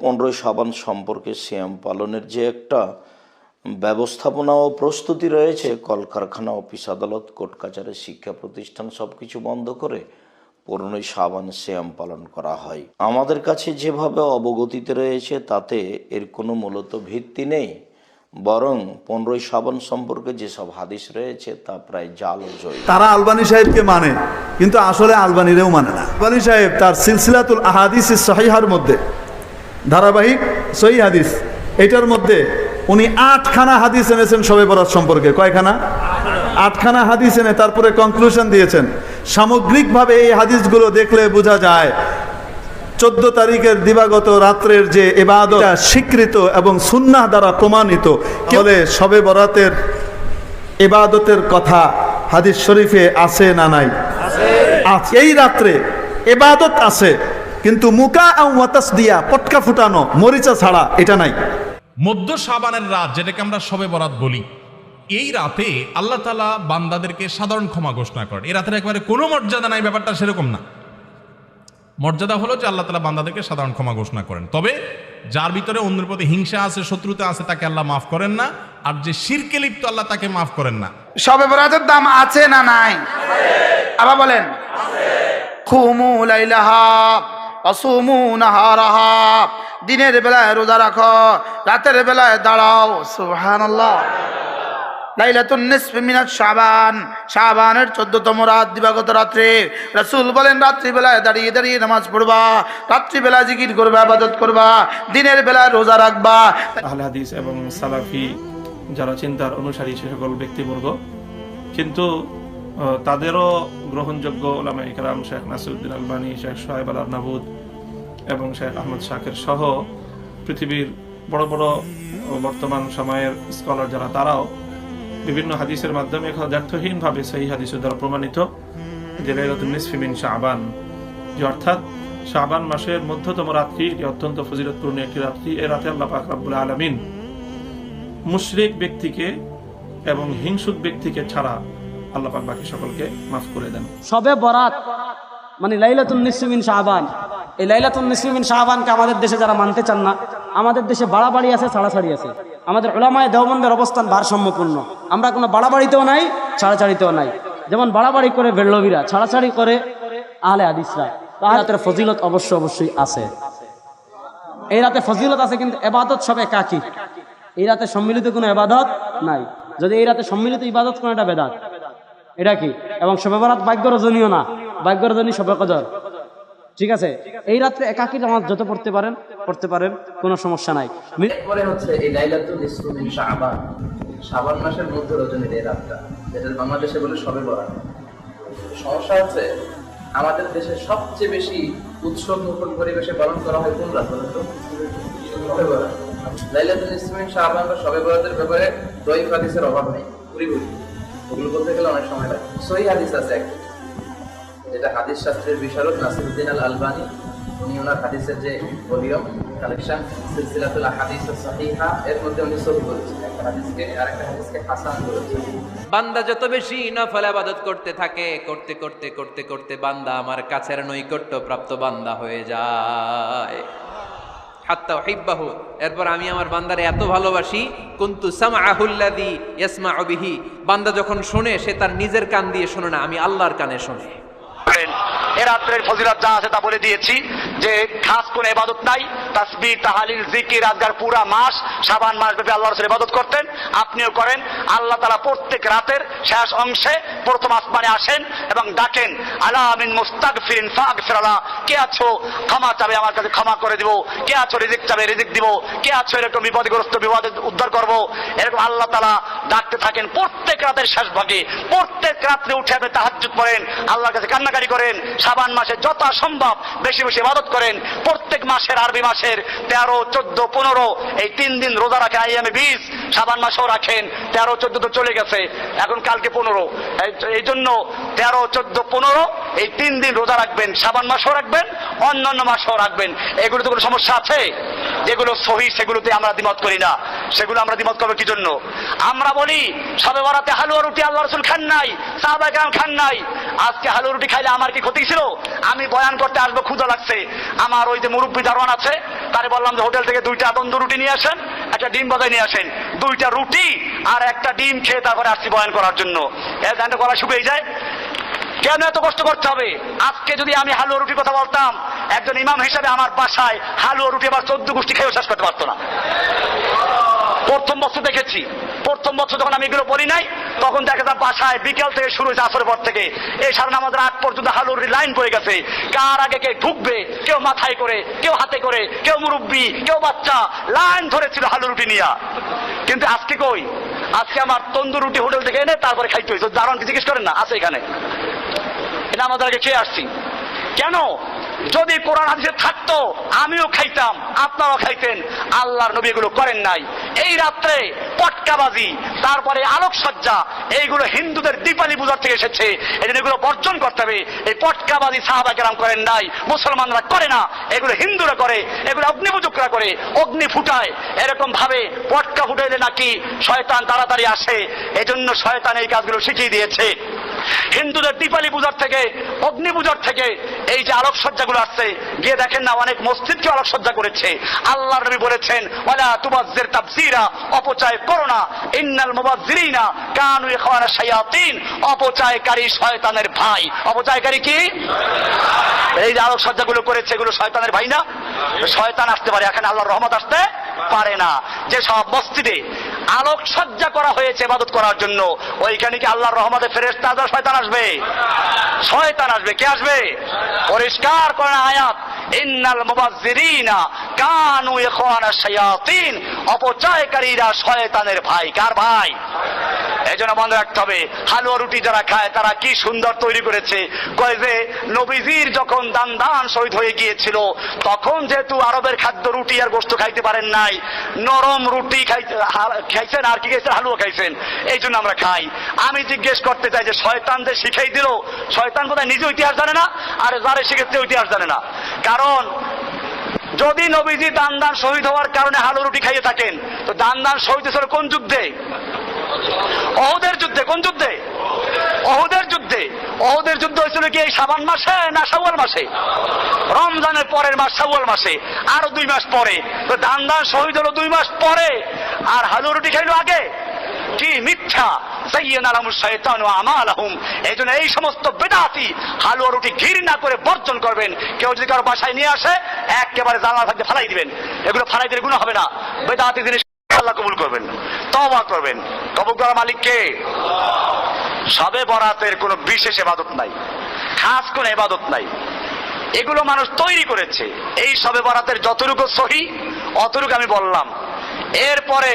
পনেরোই সাবান সম্পর্কে সিয়াম পালনের যে একটা ব্যবস্থাপনা ও প্রস্তুতি রয়েছে, কলকারখানা, অফিস আদালত, কোর্ট কাছারি শিক্ষা প্রতিষ্ঠান সব কিছু বন্ধ করে পনেরোই সাবান শ্যাম পালন করা হয়। আমাদের কাছে যেভাবে অবগতিতে রয়েছে, তাতে এর কোনো মূলত ভিত্তি নেই। বরং পনেরোই সাবান সম্পর্কে যেসব হাদিস রয়েছে, তা প্রায় জাল জয়ী। তারা আলবানি সাহেবকে মানে কিন্তু আসলে আলবানিরেও মানে না। আলবানি সাহেব তার সিলসিলাতুল আহাদিস সহিহার মধ্যে ধারাবাহিক সহি হাদিস। এটার মধ্যে উনি আটখানা হাদিস এনেছেন সবে বরাত সম্পর্কে। কয়খানা? আটখানা হাদিস এনে তারপরে কনক্লুশন দিয়েছেন। সামগ্রিকভাবে এই হাদিসগুলো দেখলে বোঝা যায় চোদ্দ তারিখের দিবাগত রাত্রের যে এবাদত স্বীকৃত এবং সুন্নাহ দ্বারা প্রমাণিত। বলে সবে বরাতের এবাদতের কথা হাদিস শরীফে আছে না নাই? এই রাত্রে এবাদত আছে। কিন্তু মুকা ওয়াতাস দিয়া পটকা ফুটানো মরিচা ছাড়া এটা নাই। মধ্য সাবানের রাত যেটাকে আমরা সবে বরাত বলি এই রাতে আল্লাহ তালা বান্দাদেরকে সাধারণ ক্ষমা ঘোষণা করেন। এই রাতের একবারে কোনো মর্যাদা নাই ব্যাপারটা সেরকম না। মর্যাদা হলো যে আল্লাহ তালা বান্দাদেরকে সাধারণ ক্ষমা ঘোষণা করেন। তবে যার ভিতরে অন্যের প্রতি হিংসা আছে শত্রুতা আছে তাকে আল্লাহ মাফ করেন না। আর যে শিরকে লিপ্ত আল্লাহ তাকে মাফ করেন না। সবে বরাতের দাম আছে না নাই? আবার বলেন খুমু লাইলাহা। দিনের বেলায় রোজা রাখো, রাতের বেলায় দাঁড়াও 14তম রাত দিবাগত রাত্রে রাসূল বলেন দাঁড়িয়ে দাঁড়িয়ে নামাজ পড়বা জিকির করবা করবা, দিনের বেলায় রোজা রাখবা। সালাফি যারা চিন্তার অনুসারী, সে সকল ব্যক্তিবর্গ। কিন্তু তাদেরও গ্রহণযোগ্য ওলামা ইকরাম শেখ নাসিরুদ্দিন আলবানী, শেখ সোহেব আল নাবুদ এবং শেখ আহমদ শাকের সহ পৃথিবীর বড় বড় বর্তমান সময়ের স্কলার যারা, তারাও বিভিন্ন হাদিসের মাধ্যমে যথার্থহীনভাবে সেই হাদিসের দ্বারা প্রমাণিত যে লাইলাতুন নিসফি মিন শাবান, যে অর্থাৎ শাবান মাসের মধ্যতম রাত্রি এটি অত্যন্ত ফজিলতপূর্ণ একটি রাত্রি, এ রাতে আল্লাহ পাক রাব্বুল আলামিন মুশরিক ব্যক্তিকে এবং হিংসুক ব্যক্তিকে ছাড়া আল্লাহ পাক বাকি সকলকে মাফ করে দেন। সবে বরাত মানে লাইলাতুন নিসমিন শাহবান। এই লাইলাতুন নিসমিন শাহবানকে আমাদের দেশে যারা মানতে চান না, আমাদের দেশে বাড়াবাড়ি আছে, ছাড়াছাড়ি আছে। আমাদের ওলামায় দেওবন্দের অবস্থান ভারসাম্যপূর্ণ। আমরা কোনো বাড়াবাড়িতেও নাই, ছাড়াছাড়িতেও নাই। যেমন বাড়াবাড়ি করে বেল্লবীরা, ছাড়াছাড়ি করে আহলে আদিসরা তাহলে ফজিলত অবশ্য অবশ্যই আছে। এই রাতে ফজিলত আছে কিন্তু এবাদত সবে কাকি? এই রাতে সম্মিলিত কোনো এবাদত নাই। যদি এই রাতে সম্মিলিত ইবাদত কোনো একটা বেদাত এটা কি? এবং শবে বরাত ভাগ্য রজনীয় না। ভাগ্য রজনী শবে কদর ঠিক আছে? এই রাত্রে একাকি নামাজ যত পড়তে পারেন পড়তে পারেন, কোনো সমস্যা নাই। পরে হচ্ছে এই লাইলাতুল নিসফু মিন শাবান। শাবান মাসের মধ্যে রজনীর এই রাতটা, যেটা বাংলাদেশে বলে সবে বরাত। সমস্যা হচ্ছে, আমাদের দেশে সবচেয়ে বেশি উৎসব মুখর পরিবেশে পালন করা হয় কোন রাত বলেন তো সবে বরাত। লাইলাতুল নিসফু মিন শাবান বা বরাতের ব্যাপারে দই হাদিসের অভাব নেই। পুরি পুরি ওগুলো বলতে গেলে অনেক সময় লাগে। সহি হাদিস আছে একটা যেটা হাদিস শাস্ত্রের বিশারদ নাসিরুদ্দিন আল আলবানী উনি ওনার হাদিসের যে ভলিউম কালেকশন সিলসিলাতুল হাদিস সাহিহা, এর মধ্যে উনি সহি বলেছেন। একটা হাদিসকে, আরেকটা হাদিসকে হাসান বলেছেন। বান্দা যত বেশি নফল আবাদত করতে থাকে, করতে করতে করতে করতে বান্দা আমার কাছের নৈকট্য প্রাপ্ত বান্দা হয়ে যায়। হাত্তা হিব্বাহু এরপর আমি আমার বান্দারে এত ভালোবাসি, কুন্তু সামাহুল্লাদি ইয়াসমা অবিহি বান্দা যখন শোনে, সে তার নিজের কান দিয়ে শোনে না, আমি আল্লাহর কানে শুনে। করেন। এ রাত্রের ফজিলত যা আছে তা বলে দিয়েছি যে খাস কোন ইবাদত নাই, তাসবিহ, তাহালিল, জিকির, আজগার পুরা মাস শাবান মাস ব্যাপী আল্লাহ রসুল ইবাদত করতেন, আপনিও করেন। আল্লাহ তালা প্রত্যেক রাতের শেষ অংশে প্রথম আসমানে আসেন এবং ডাকেন, আলা মিন মুস্তাগফিরিন ফাগফিরালা কে আছো? ক্ষমা চাবে, আমার কাছে ক্ষমা করে দিব। কে আছো? রিজিক চাবে, রিজিক দিব। কে আছো? এরকম বিপদগ্রস্ত বিপদে উদ্ধার করব। এরকম আল্লাহ তালা ডাকতে থাকেন প্রত্যেক রাতের শেষ ভাগে। প্রত্যেক রাত্রে উঠে আপনি তাহাজ্জুদ পড়েন। আল্লাহর কাছে কান্নাকারি করেন, সাবান মাসে যত সম্ভব বেশি বেশি ইবাদত করেন। প্রত্যেক মাসের আরবি মাসের তেরো, চোদ্দ, পনেরো, এই তিন দিন রোজা রাখেন আইএমএ বিশ সাবান মাসেও রাখেন। তেরো, চোদ্দ তো চলে গেছে, এখন কালকে পনেরো। এই জন্য তেরো, চোদ্দ, পনেরো, এই তিন দিন রোজা রাখবেন, সাবান মাসও রাখবেন, অন্যান্য মাসও রাখবেন। এগুলোতে কোনো সমস্যা আছে? যেগুলো সহি, সেগুলোতে আমরা দ্বিমত করি না। সেগুলো আমরা দ্বিমত করব কি জন্য আমরা বলি, সবে বরাতে হালুয়া রুটি আল্লাহ রসুল খান নাই সাহাবাহাম খান নাই। আজকে হালুয়া রুটি খাইলে আমার কি ক্ষতি ছিল? আমি বয়ান করতে আসব ক্ষুদা লাগছে। আমার ওই যে মুরব্বী দারোয়ান আছে, তারে বললাম যে হোটেল থেকে দুইটা তন্দু রুটি নিয়ে আসেন, একটা ডিম বাজায় নিয়ে আসেন। দুইটা রুটি আর একটা ডিম খেয়ে তারপরে আসছি বয়ান করার জন্য। এর গানটা গলা শুকিয়ে যায়। কেন এত কষ্ট করতে হবে? আজকে যদি আমি হালুয়া রুটির কথা বলতাম একজন ইমাম হিসাবে আমার বাসায় হালুয়া, রুটি আবার চোদ্দ গোষ্ঠী খেয়েও শেষ করতে পারতো না। প্রথম বছর দেখেছি। প্রথম বছর যখন আমি এগুলো পড়ি নাই, তখন দেখা যায় বাসায় বিকেল থেকে শুরু হয়েছে আসরের পর থেকে। এই সারা আমাদের আগ পর্যন্ত হালুর লাইন পড়ে গেছে। কার আগে কে ঢুকবে, কেউ মাথায় করে, কেউ হাতে করে, কেউ মুরব্বী, কেউ বাচ্চা, লাইন ধরেছিল হালু রুটি নিয়া। কিন্তু আজকে কই? আজকে আমার তন্দুর, রুটি হোটেল থেকে এনে তারপরে খাইতে হয়েছে। দারণ জিজ্ঞেস করেন না, আছে এখানে। এটা আমাদের আগে খেয়ে আসছি। কেন? যদি কোরআন হাদিসে থাকতো, আমিও খাইতাম, আপনারাও খাইতেন। আল্লাহর নবী এগুলো করেন নাই। এই রাত্রে পটকাবাজি, তারপরে আলোকসজ্জা, এইগুলো হিন্দুদের দীপালি পূজার থেকে এসেছে। এই জন্য এগুলো বর্জন করতে হবে। এই পটকাবাজি সাহাবা কেরাম করেন নাই, মুসলমানরা করে না। এগুলো হিন্দুরা করে, এগুলো অগ্নিপূজকরা করে, অগ্নি ফুটায়। এরকম ভাবে পটকা ফুটাইলে নাকি শয়তান তাড়াতাড়ি আসে। এজন্য শয়তান এই কাজগুলো শিখিয়ে দিয়েছে। হিন্দুদের দীপালি পূজার থেকে, অগ্নি পূজার থেকে এই যে আলোকসজ্জাগুলো আসছে, গিয়ে দেখেন না অনেক মসজিদকে আলোকসজ্জা করেছে। আল্লাহ নবী বলেছেন, ওয়ালা তুবাজ্জির তাবজিরা অপচয় করো না। ইন্নাল মুবাজ্জিরিনা কানু ইখওয়ানা শায়াতিন। অপচয়কারী শয়তানের ভাই। অপচয়কারী কি? এই যে আলোকসজ্জাগুলো করেছে, এগুলো শয়তানের ভাই না? শয়তান আসতে পারে, এখানে আল্লাহর রহমত আসতে পারে না। যে সব মসজিদে আলোকসজ্জা করা হয়েছে ইবাদত করার জন্য, ওইখানে কি আল্লাহর রহমতে ফেরেস আসবে শয়তান আসবে? শয়তান আসবে। কে আসবে? পরিষ্কার করেন আয়াত। ইন্নাল মুবাজ্জিরিনা কানু ইখওয়ানা শায়াতিন। অপচয়কারীরা শয়তানের ভাই। কার ভাই? এই জন্য মনে রাখতে হবে। হালুয়া রুটি যারা খায়, তারা কি সুন্দর তৈরি করেছে। কয় যে, নবীজির যখন দান দান শহীদ হয়ে গিয়েছিল, তখন যেহেতু আরবের খাদ্য রুটি আর গোস্ত খাইতে পারেন নাই, নরম রুটি খাইছেন আর কি খাইছেন? হালুয়া খাইছেন। এই জন্য আমরা খাই। আমি জিজ্ঞেস করতে চাই যে, শয়তান যে শিখাই দিল, শয়তান বোধহয় নিজে ইতিহাস জানে না, আর যারে শিখেছে ইতিহাস জানে না। কারণ, যদি নবীজি দান দান শহীদ হওয়ার কারণে হালু রুটি খাইয়ে থাকেন, তো দান দান শহীদ কোন যুদ্ধে? অহুদের যুদ্ধে, কোন যুদ্ধে? অহুদের যুদ্ধে। অহুদের যুদ্ধ হয়েছিল কি এই সাবান মাসে না শাওয়াল মাসে? রমজানের পরের মাস, শাওয়াল মাসে। দুই মাস পরে। দান দান শহীদ হলো দুই মাস পরে। আর রুটি খাইলো আগে? কি মিথ্যা? এই জন্য এই সমস্ত বেদাতি হালুয়া রুটি ঘৃণা করে বর্জন করবেন। কেউ যদি কারও বাসায় নিয়ে আসে, একেবারে জানলা থাকতে ফালাই দিবেন। এগুলো ফালাই দিলে গুণ হবে না। বেদাতি জিনিস আল্লাহ কবুল করবেন। তবা করবেন। কবুল করার মালিক কে সবে বরাতের কোনো বিশেষ এবাদত নাই, খাস কোন এবাদত নাই। এগুলো মানুষ তৈরি করেছে। এই সবে বরাতের যতটুকু সহি, অতটুকু আমি বললাম। এরপরে